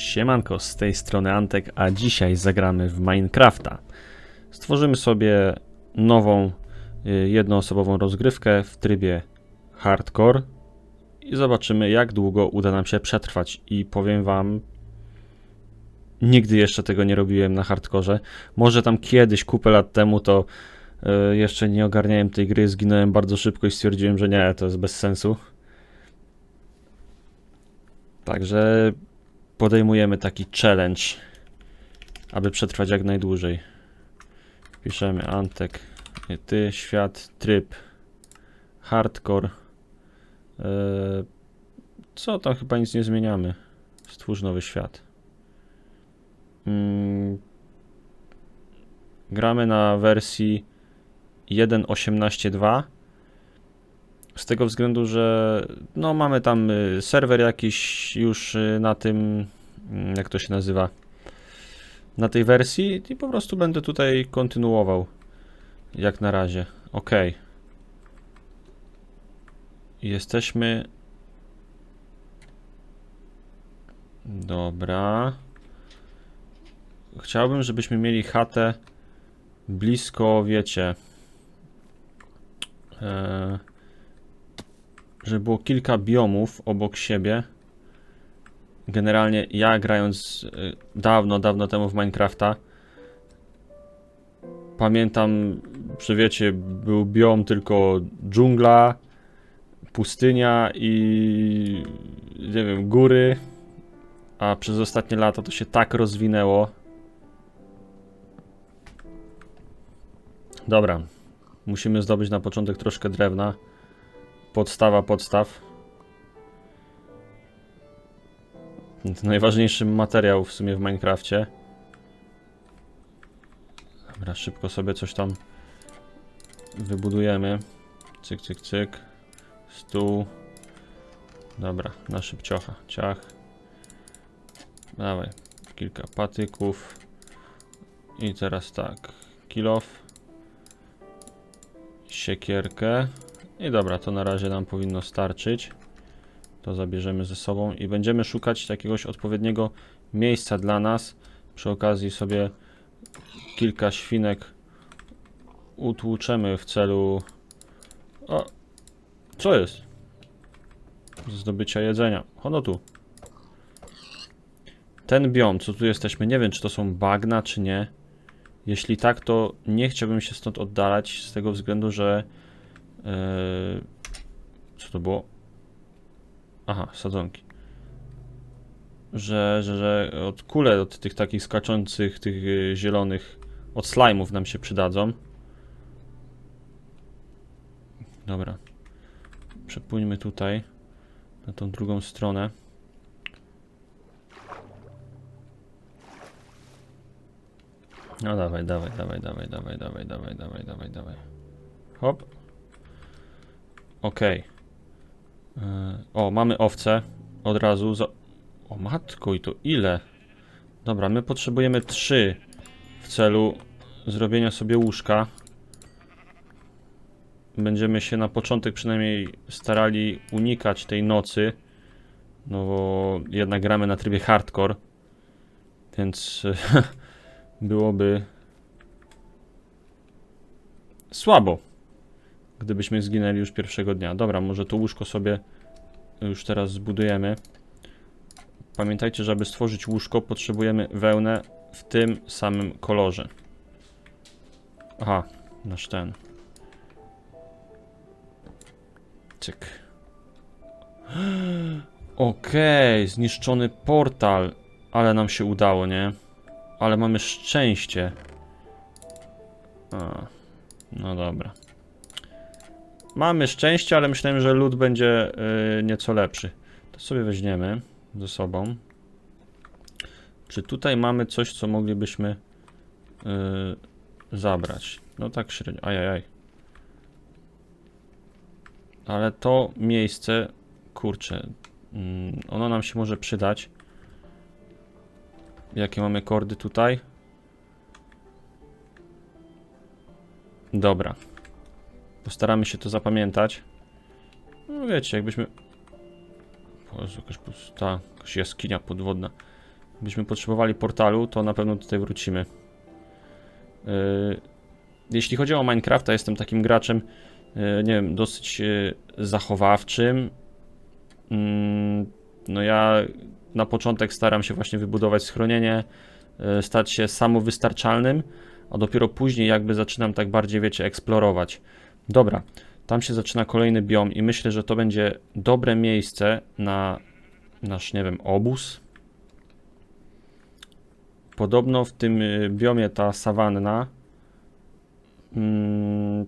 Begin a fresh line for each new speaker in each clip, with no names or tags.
Siemanko, z tej strony Antek, a dzisiaj zagramy w Minecrafta. Stworzymy sobie nową, y, jednoosobową rozgrywkę w trybie hardcore i zobaczymy jak długo uda nam się przetrwać. I powiem wam, nigdy jeszcze tego nie robiłem na hardkorze. Może tam kiedyś, kupę lat temu, to y, jeszcze nie ogarniałem tej gry, zginąłem bardzo szybko i stwierdziłem, że nie, to jest bez sensu. Także podejmujemy taki challenge, aby przetrwać jak najdłużej. Piszemy Antek, ty, świat, tryb, hardcore. Eee, co tam chyba nic nie zmieniamy. Stwórz nowy świat. Mm, gramy na wersji 1.18.2 z tego względu, że no mamy tam y, serwer jakiś już y, na tym, mm, jak to się nazywa, na tej wersji i po prostu będę tutaj kontynuował jak na razie. Ok. Jesteśmy. Dobra. Chciałbym, żebyśmy mieli chatę blisko, wiecie. Eee, żeby było kilka biomów obok siebie. Generalnie ja grając y, dawno, dawno temu w Minecrafta pamiętam, że wiecie, był biom tylko dżungla, pustynia i nie wiem, góry, a przez ostatnie lata to się tak rozwinęło. Dobra, musimy zdobyć na początek troszkę drewna podstawa podstaw. To najważniejszy materiał w sumie w Minecrafcie. Dobra, szybko sobie coś tam wybudujemy. Cyk, cyk, cyk. Stół. Dobra, na szybciocha. Ciach. Dawaj, kilka patyków. I teraz tak. Kilof. Siekierkę. I dobra, to na razie nam powinno starczyć. To zabierzemy ze sobą i będziemy szukać jakiegoś odpowiedniego miejsca dla nas. Przy okazji sobie kilka świnek utłuczemy w celu... O! Co jest? Zdobycia jedzenia. Hono tu. Ten biom, co tu jesteśmy, nie wiem czy to są bagna, czy nie. Jeśli tak, to nie chciałbym się stąd oddalać z tego względu, że co to było? Aha, sadzonki. Że, że, że od kule od tych takich skaczących, tych y, zielonych, od slime'ów nam się przydadzą. Dobra. Przepłyńmy tutaj, na tą drugą stronę. No dawaj, dawaj, dawaj, dawaj, dawaj, dawaj, dawaj, dawaj, dawaj, dawaj. Hop. Okej. Okay. O, mamy owce. Od razu za... O matko, i to ile? Dobra, my potrzebujemy trzy w celu zrobienia sobie łóżka. Będziemy się na początek przynajmniej starali unikać tej nocy. No bo jednak gramy na trybie hardcore. Więc byłoby słabo gdybyśmy zginęli już pierwszego dnia. Dobra, może to łóżko sobie już teraz zbudujemy. Pamiętajcie, że aby stworzyć łóżko potrzebujemy wełnę w tym samym kolorze. Aha, nasz ten. Cyk. Okej, okay, zniszczony portal. Ale nam się udało, nie? Ale mamy szczęście. A, no dobra. Mamy szczęście, ale myślałem, że lód będzie yy, nieco lepszy. To sobie weźmiemy ze sobą. Czy tutaj mamy coś, co moglibyśmy yy, zabrać? No tak średnio. Ajajaj. Ale to miejsce, kurczę, yy, ono nam się może przydać. Jakie mamy kordy tutaj? Dobra. Postaramy się to zapamiętać. No wiecie, jakbyśmy... Boże, jakaś pusta, jakaś jaskinia podwodna. byśmy potrzebowali portalu, to na pewno tutaj wrócimy. Yy, jeśli chodzi o Minecrafta, jestem takim graczem, yy, nie wiem, dosyć yy, zachowawczym. Mm, no ja na początek staram się właśnie wybudować schronienie, yy, stać się samowystarczalnym, a dopiero później jakby zaczynam tak bardziej, wiecie, eksplorować. Dobra, tam się zaczyna kolejny biom i myślę, że to będzie dobre miejsce na nasz, nie wiem, obóz. Podobno w tym y, biomie ta sawanna mm,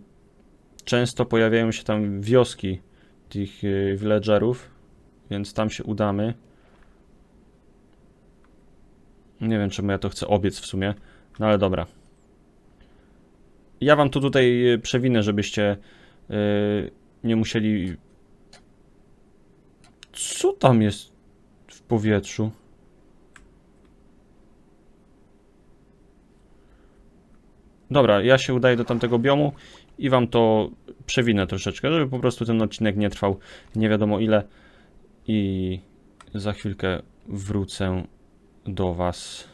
często pojawiają się tam wioski tych y, villagerów, więc tam się udamy. Nie wiem, czemu ja to chcę obiec w sumie, no ale dobra. Ja wam to tutaj y, przewinę, żebyście y, nie musieli. Co tam jest w powietrzu? Dobra, ja się udaję do tamtego biomu i wam to przewinę troszeczkę, żeby po prostu ten odcinek nie trwał nie wiadomo ile i za chwilkę wrócę do was.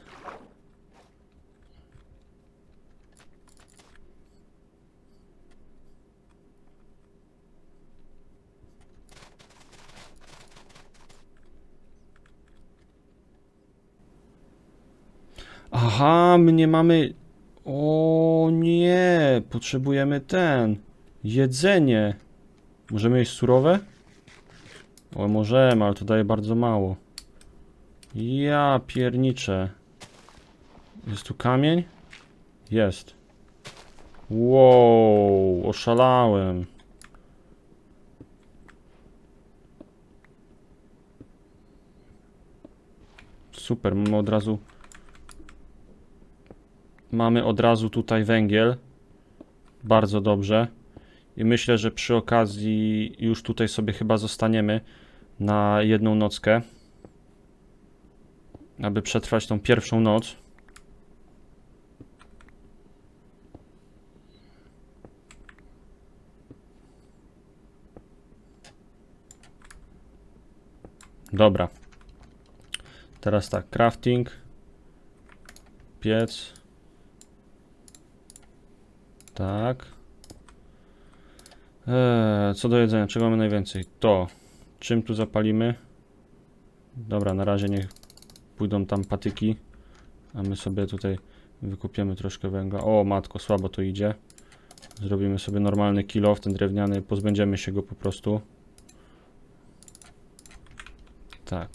Aha, my nie mamy. O nie, potrzebujemy ten. Jedzenie. Możemy jeść surowe? O, możemy, ale to daje bardzo mało. Ja pierniczę. Jest tu kamień? Jest. Wow, oszalałem. Super, mamy od razu Mamy od razu tutaj węgiel. Bardzo dobrze. I myślę, że przy okazji już tutaj sobie chyba zostaniemy na jedną nockę. Aby przetrwać tą pierwszą noc. Dobra. Teraz tak, crafting. Piec. Tak. Eee, co do jedzenia, czego mamy najwięcej? To. Czym tu zapalimy? Dobra, na razie niech pójdą tam patyki. A my sobie tutaj wykupiemy troszkę węgla. O, matko, słabo to idzie. Zrobimy sobie normalny kilo w ten drewniany, pozbędziemy się go po prostu. Tak.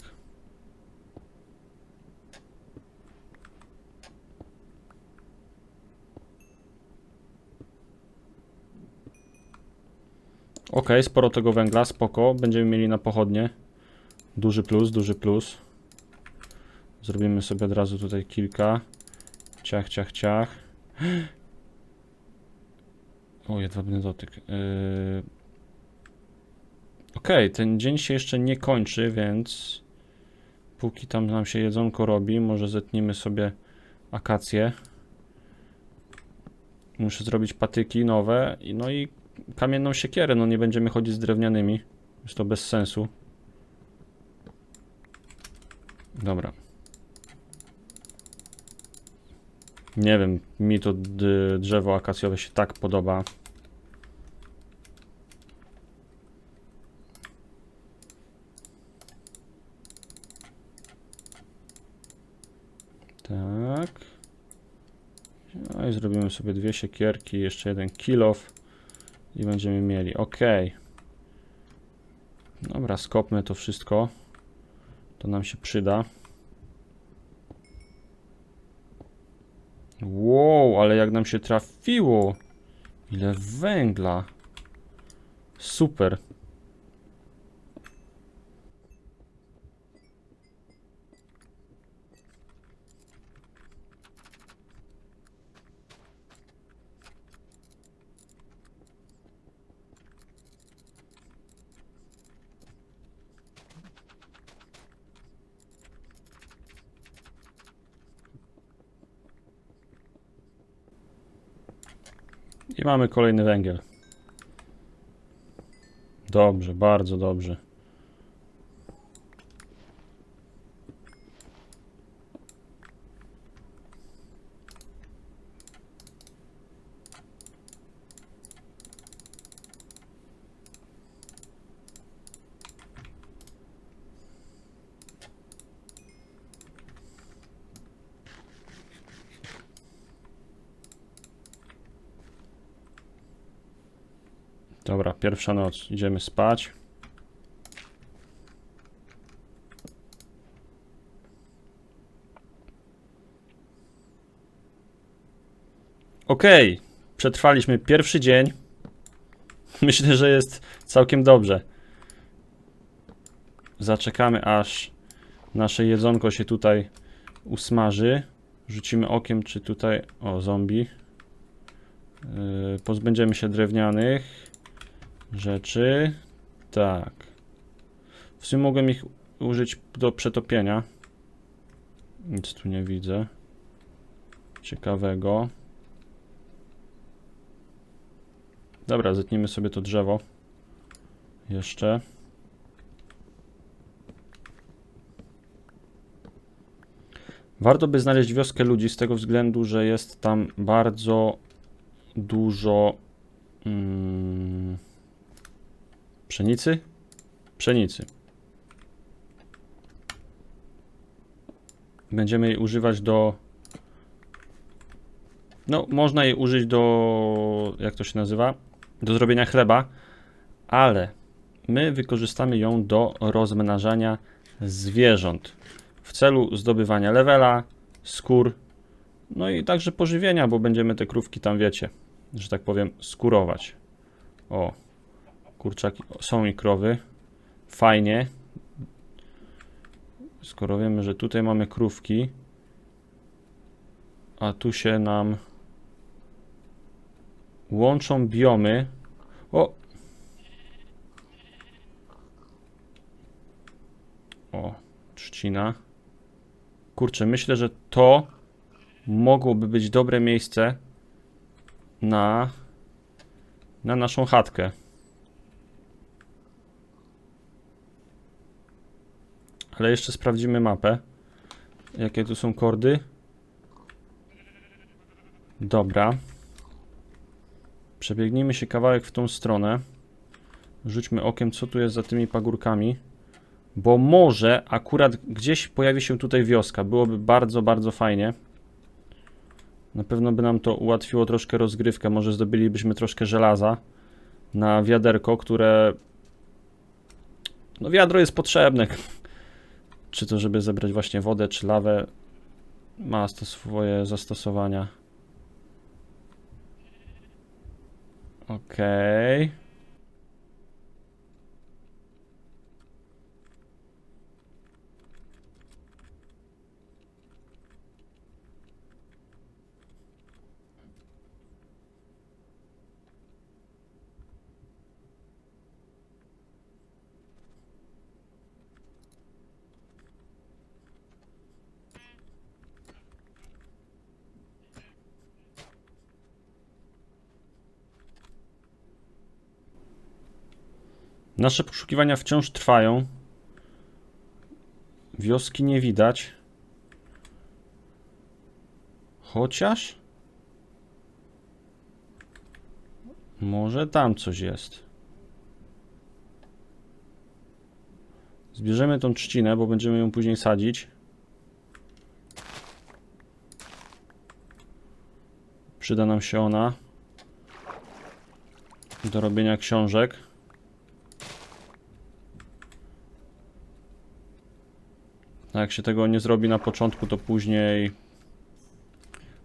Ok, sporo tego węgla, spoko. Będziemy mieli na pochodnie. Duży plus, duży plus. Zrobimy sobie od razu tutaj kilka. Ciach, ciach, ciach. O, jedwabny dotyk. Yy... Ok, ten dzień się jeszcze nie kończy, więc póki tam nam się jedzonko robi, może zetnimy sobie akacje. Muszę zrobić patyki nowe, no i kamienną siekierę, no nie będziemy chodzić z drewnianymi. Jest to bez sensu. Dobra. Nie wiem, mi to drzewo akacjowe się tak podoba. Tak. No i zrobimy sobie dwie siekierki, jeszcze jeden kilof i będziemy mieli. Ok. Dobra, skopmy to wszystko. To nam się przyda. Wow, ale jak nam się trafiło. Ile węgla. Super. Mamy kolejny węgiel. Dobrze, bardzo dobrze. Dobra, pierwsza noc. Idziemy spać. Okej, przetrwaliśmy pierwszy dzień. Myślę, że jest całkiem dobrze. Zaczekamy aż nasze jedzonko się tutaj usmaży. Rzucimy okiem, czy tutaj. O, zombie. Yy, pozbędziemy się drewnianych rzeczy. Tak. W sumie mogłem ich użyć do przetopienia. Nic tu nie widzę. Ciekawego. Dobra, zetnijmy sobie to drzewo. Jeszcze. Warto by znaleźć wioskę ludzi z tego względu, że jest tam bardzo dużo mm, pszenicy? Pszenicy. Będziemy jej używać do. No, można jej użyć do. Jak to się nazywa? Do zrobienia chleba, ale my wykorzystamy ją do rozmnażania zwierząt w celu zdobywania levela, skór, no i także pożywienia, bo będziemy te krówki tam, wiecie, że tak powiem, skurować. O, kurczaki są i krowy. Fajnie. Skoro wiemy, że tutaj mamy krówki, a tu się nam łączą biomy. O! O, trzcina. Kurczę, myślę, że to mogłoby być dobre miejsce na, na naszą chatkę. Ale jeszcze sprawdzimy mapę. Jakie tu są kordy? Dobra. Przebiegnijmy się kawałek w tą stronę. Rzućmy okiem, co tu jest za tymi pagórkami. Bo może akurat gdzieś pojawi się tutaj wioska. Byłoby bardzo, bardzo fajnie. Na pewno by nam to ułatwiło troszkę rozgrywkę. Może zdobylibyśmy troszkę żelaza na wiaderko, które. No, wiadro jest potrzebne. Czy to, żeby zebrać właśnie wodę, czy lawę. Ma to swoje zastosowania. Okej. Nasze poszukiwania wciąż trwają. Wioski nie widać. Chociaż. Może tam coś jest. Zbierzemy tą trzcinę, bo będziemy ją później sadzić. Przyda nam się ona do robienia książek. A jak się tego nie zrobi na początku, to później.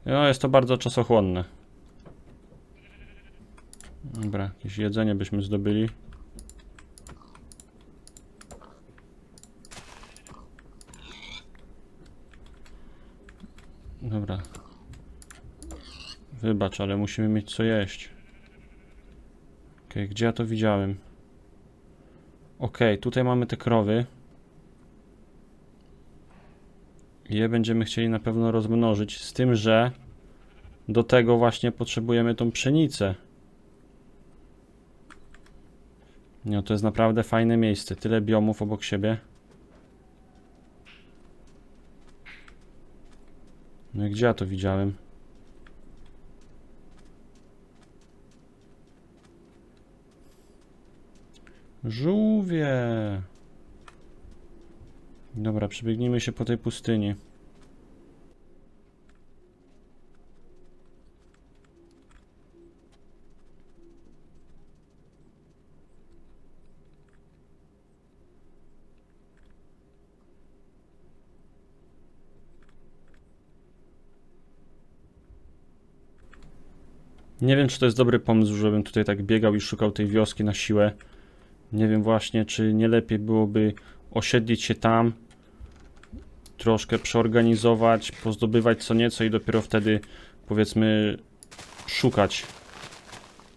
No, jest to bardzo czasochłonne. Dobra, jakieś jedzenie byśmy zdobyli. Dobra. Wybacz, ale musimy mieć co jeść. Okej, gdzie ja to widziałem? Okej, tutaj mamy te krowy. Je będziemy chcieli na pewno rozmnożyć, z tym, że do tego właśnie potrzebujemy tą pszenicę. No to jest naprawdę fajne miejsce. Tyle biomów obok siebie. No i gdzie ja to widziałem? Żółwie! Dobra, przebiegnijmy się po tej pustyni. Nie wiem, czy to jest dobry pomysł, żebym tutaj tak biegał i szukał tej wioski na siłę. Nie wiem właśnie, czy nie lepiej byłoby osiedlić się tam, troszkę przeorganizować, pozdobywać co nieco i dopiero wtedy, powiedzmy, szukać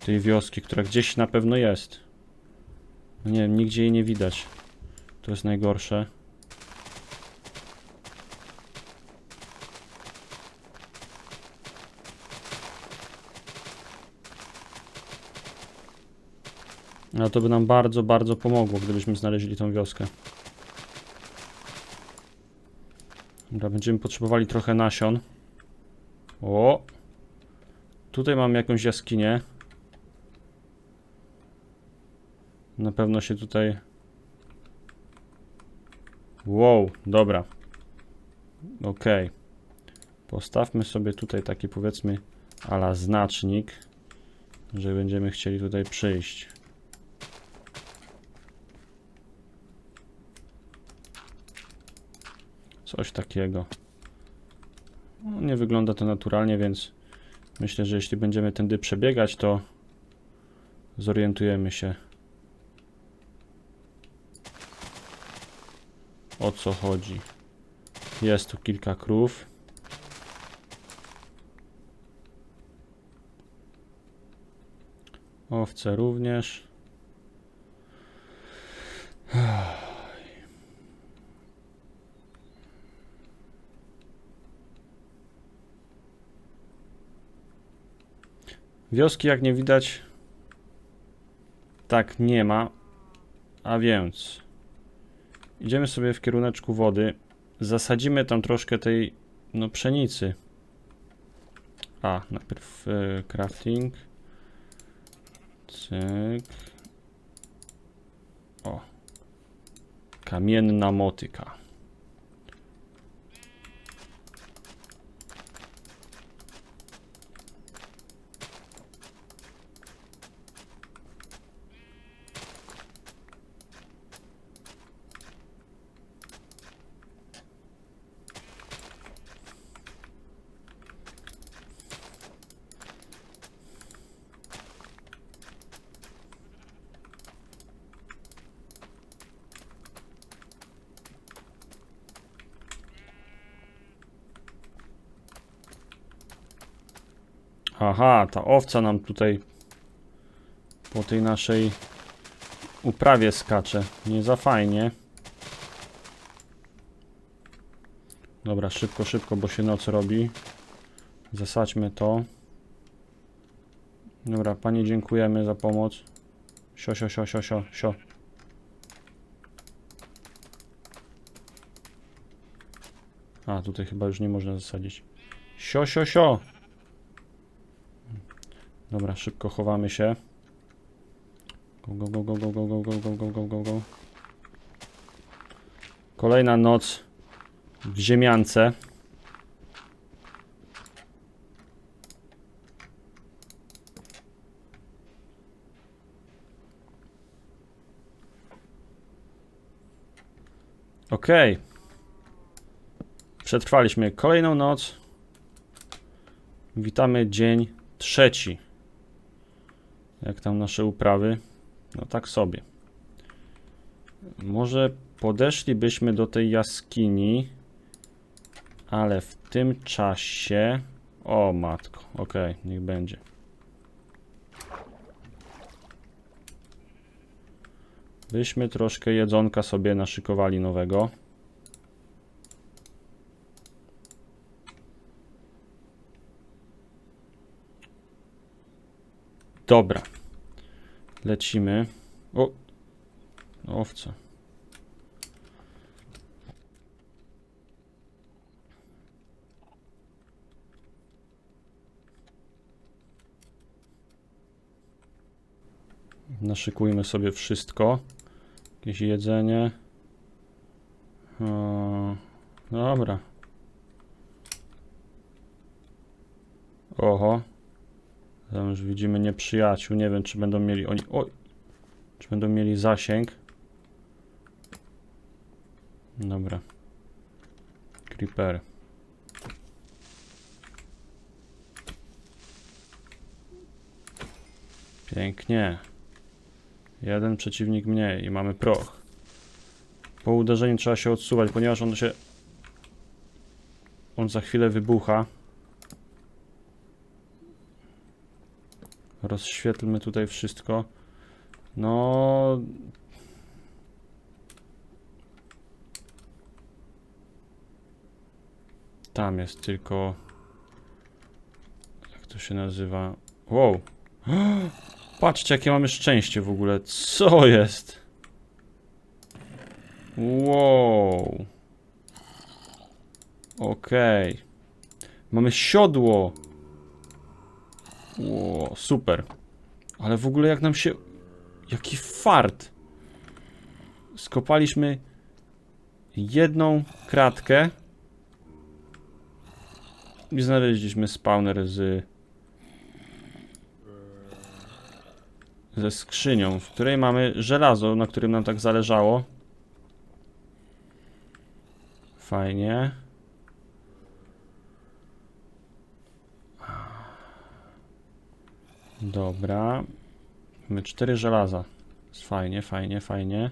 tej wioski, która gdzieś na pewno jest. No nie wiem, nigdzie jej nie widać. To jest najgorsze. No to by nam bardzo, bardzo pomogło, gdybyśmy znaleźli tą wioskę. Dobra, będziemy potrzebowali trochę nasion. O! Tutaj mam jakąś jaskinię. Na pewno się tutaj... Wow, dobra. Okej. Postawmy sobie tutaj taki powiedzmy ala znacznik, że będziemy chcieli tutaj przyjść. Coś takiego. No, nie wygląda to naturalnie, więc myślę, że jeśli będziemy tędy przebiegać, to zorientujemy się o co chodzi. Jest tu kilka krów. Owce również. Wioski jak nie widać tak nie ma, a więc idziemy sobie w kieruneczku wody, zasadzimy tam troszkę tej no pszenicy. A, najpierw e, crafting. Cyk. O. Kamienna motyka. Aha, ta owca nam tutaj po tej naszej uprawie skacze. Nie za fajnie. Dobra, szybko, szybko, bo się noc robi. Zasadźmy to. Dobra, pani dziękujemy za pomoc. Sio, sio, sio, sio, sio, sio. A, tutaj chyba już nie można zasadzić. Sio, sio, sio. Dobra, szybko chowamy się. Go, go, go, go, go, go, go, go, go, go, go, go. Kolejna noc w ziemiance. Okej. Przetrwaliśmy kolejną noc. Witamy dzień trzeci. Jak tam nasze uprawy? No tak sobie. Może podeszlibyśmy do tej jaskini, ale w tym czasie... O matko, okej, niech będzie. Byśmy troszkę jedzonka sobie naszykowali nowego. Dobra. Lecimy. O! Owca. Naszykujmy sobie wszystko. Jakieś jedzenie. O, dobra. Oho. Tam już widzimy nieprzyjaciół. Nie wiem, czy będą mieli oni. Oj! Czy będą mieli zasięg? Dobra. Creeper. Pięknie. Jeden przeciwnik mniej i mamy proch. Po uderzeniu trzeba się odsuwać, ponieważ on się... On za chwilę wybucha. Rozświetlmy tutaj wszystko. No... Tam jest tylko... Jak to się nazywa? Wow! Patrzcie, jakie mamy szczęście w ogóle. Co jest? Wow. Okej. Mamy siodło. Wow, super. Ale w ogóle jak nam się... Jaki fart. Skopaliśmy jedną kratkę i znaleźliśmy spawner z ze skrzynią, w której mamy żelazo, na którym nam tak zależało. Fajnie. Dobra. Mamy cztery żelaza. Fajnie, fajnie, fajnie.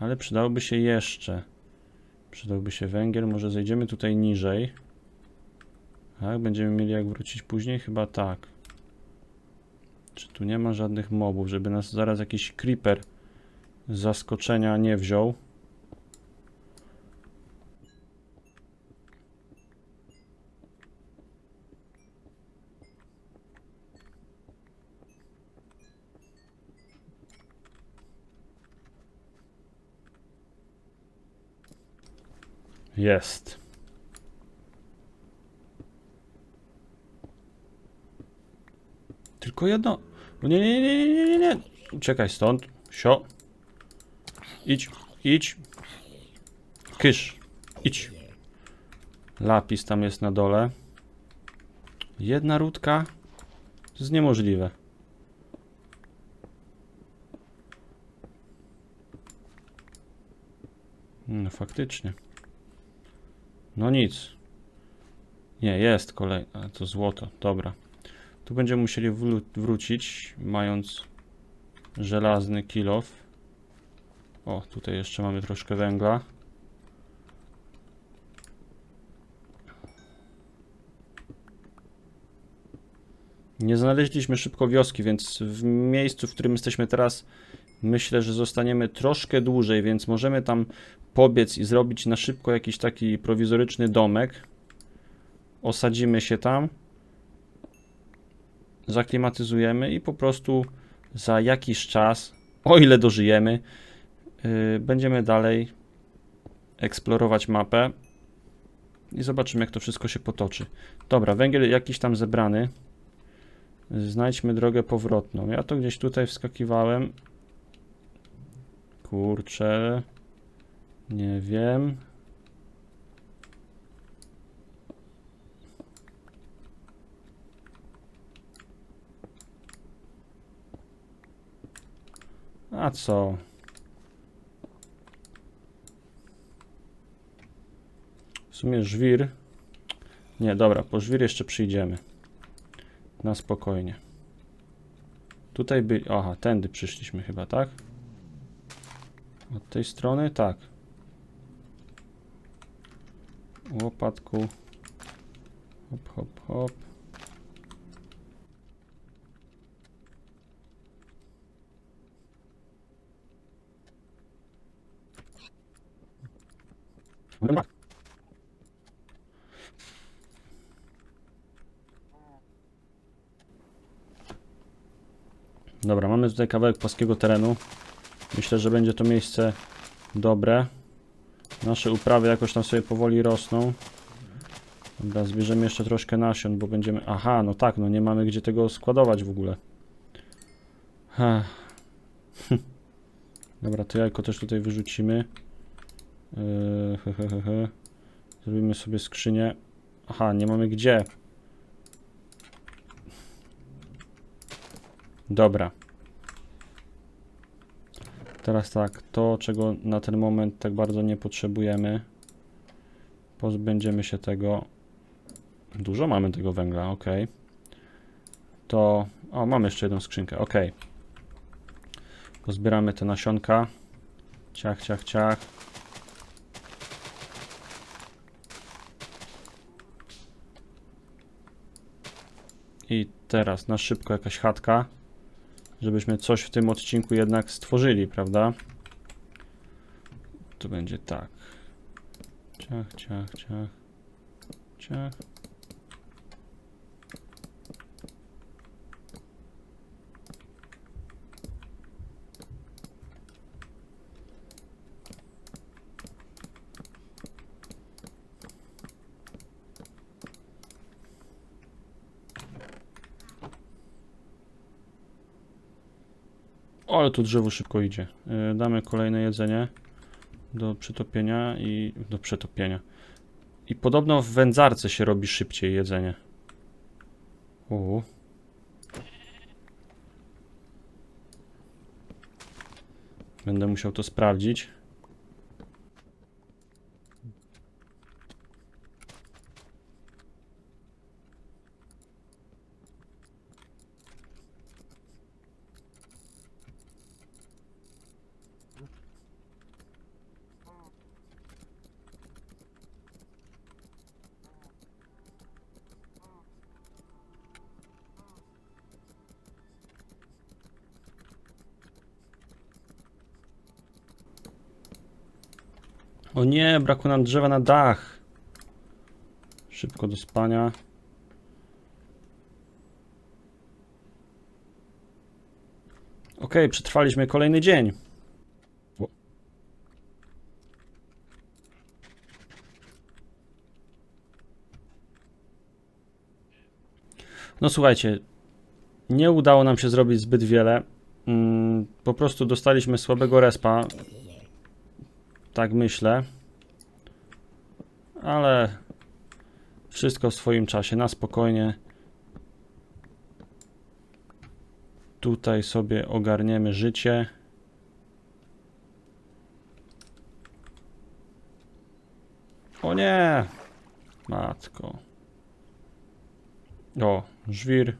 Ale przydałoby się jeszcze. Przydałby się węgiel. Może zejdziemy tutaj niżej. Tak, będziemy mieli jak wrócić później? Chyba tak. Czy tu nie ma żadnych mobów, żeby nas zaraz jakiś creeper zaskoczenia nie wziął? Jest. Tylko jedno. O Nie, nie, nie, nie, nie, nie, nie. Uciekaj stąd. Sio. Idź, idź. Kysz. Idź. Lapis tam jest na dole. Jedna rudka. To jest niemożliwe. No faktycznie. No nic. Nie, jest kolej. To złoto. Dobra. Tu będziemy musieli wrócić, mając żelazny kilof. O, tutaj jeszcze mamy troszkę węgla. Nie znaleźliśmy szybko wioski, więc w miejscu, w którym jesteśmy teraz, myślę, że zostaniemy troszkę dłużej, więc możemy tam pobiec i zrobić na szybko jakiś taki prowizoryczny domek. Osadzimy się tam zaklimatyzujemy i po prostu za jakiś czas, o ile dożyjemy, yy, będziemy dalej eksplorować mapę i zobaczymy, jak to wszystko się potoczy. Dobra, węgiel jakiś tam zebrany. Znajdźmy drogę powrotną. Ja to gdzieś tutaj wskakiwałem. Kurczę. Nie wiem. A co? W sumie żwir. Nie, dobra, po żwir jeszcze przyjdziemy. Na spokojnie. Tutaj by. Aha, tędy przyszliśmy chyba, tak? Od tej strony? Tak. Łopatku. Hop, hop, hop. Dobra, mamy tutaj kawałek płaskiego terenu. Myślę, że będzie to miejsce dobre. Nasze uprawy jakoś tam sobie powoli rosną. Dobra, zbierzemy jeszcze troszkę nasion, bo będziemy... Aha, no tak, no nie mamy gdzie tego składować w ogóle. Ha. Dobra, to jajko też tutaj wyrzucimy. Yy. Zrobimy sobie skrzynię. Aha, nie mamy gdzie. Dobra. Teraz tak, to czego na ten moment tak bardzo nie potrzebujemy. Pozbędziemy się tego. Dużo mamy tego węgla, ok. to... O, mamy jeszcze jedną skrzynkę, ok. Pozbieramy te nasionka. Ciach, ciach, ciach. I teraz na szybko jakaś chatka, żebyśmy coś w tym odcinku jednak stworzyli, prawda? To będzie tak. Ciach, ciach, ciach. Ciach. Ale tu drzewo szybko idzie. Yy, damy kolejne jedzenie do przytopienia i do przetopienia. I podobno w wędzarce się robi szybciej jedzenie. Uuu. Będę musiał to sprawdzić. O nie, brakło nam drzewa na dach. Szybko do spania. Okej, przetrwaliśmy kolejny dzień. No słuchajcie, nie udało nam się zrobić zbyt wiele. Mm, po prostu dostaliśmy słabego respa. Tak myślę. Ale wszystko w swoim czasie, na spokojnie. Tutaj sobie ogarniemy życie. O nie! Matko. O, żwir.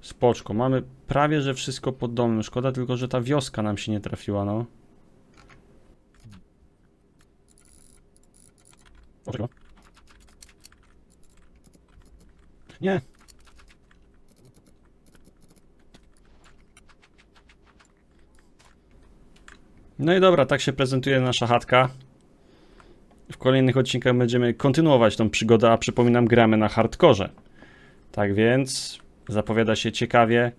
Spoczko. Mamy prawie, że wszystko pod domem. Szkoda tylko, że ta wioska nam się nie trafiła, no. Dlaczego? Nie. No i dobra, tak się prezentuje nasza chatka. W kolejnych odcinkach będziemy kontynuować tą przygodę, a przypominam, gramy na hardkorze. Tak więc zapowiada się ciekawie.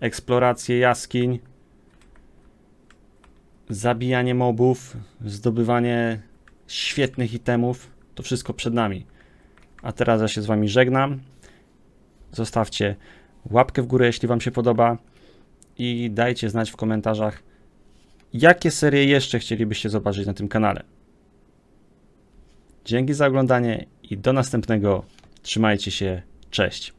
Eksploracje jaskiń, zabijanie mobów, zdobywanie świetnych itemów. To wszystko przed nami. A teraz ja się z Wami żegnam. Zostawcie łapkę w górę, jeśli Wam się podoba. I dajcie znać w komentarzach, jakie serie jeszcze chcielibyście zobaczyć na tym kanale. Dzięki za oglądanie i do następnego. Trzymajcie się. Cześć.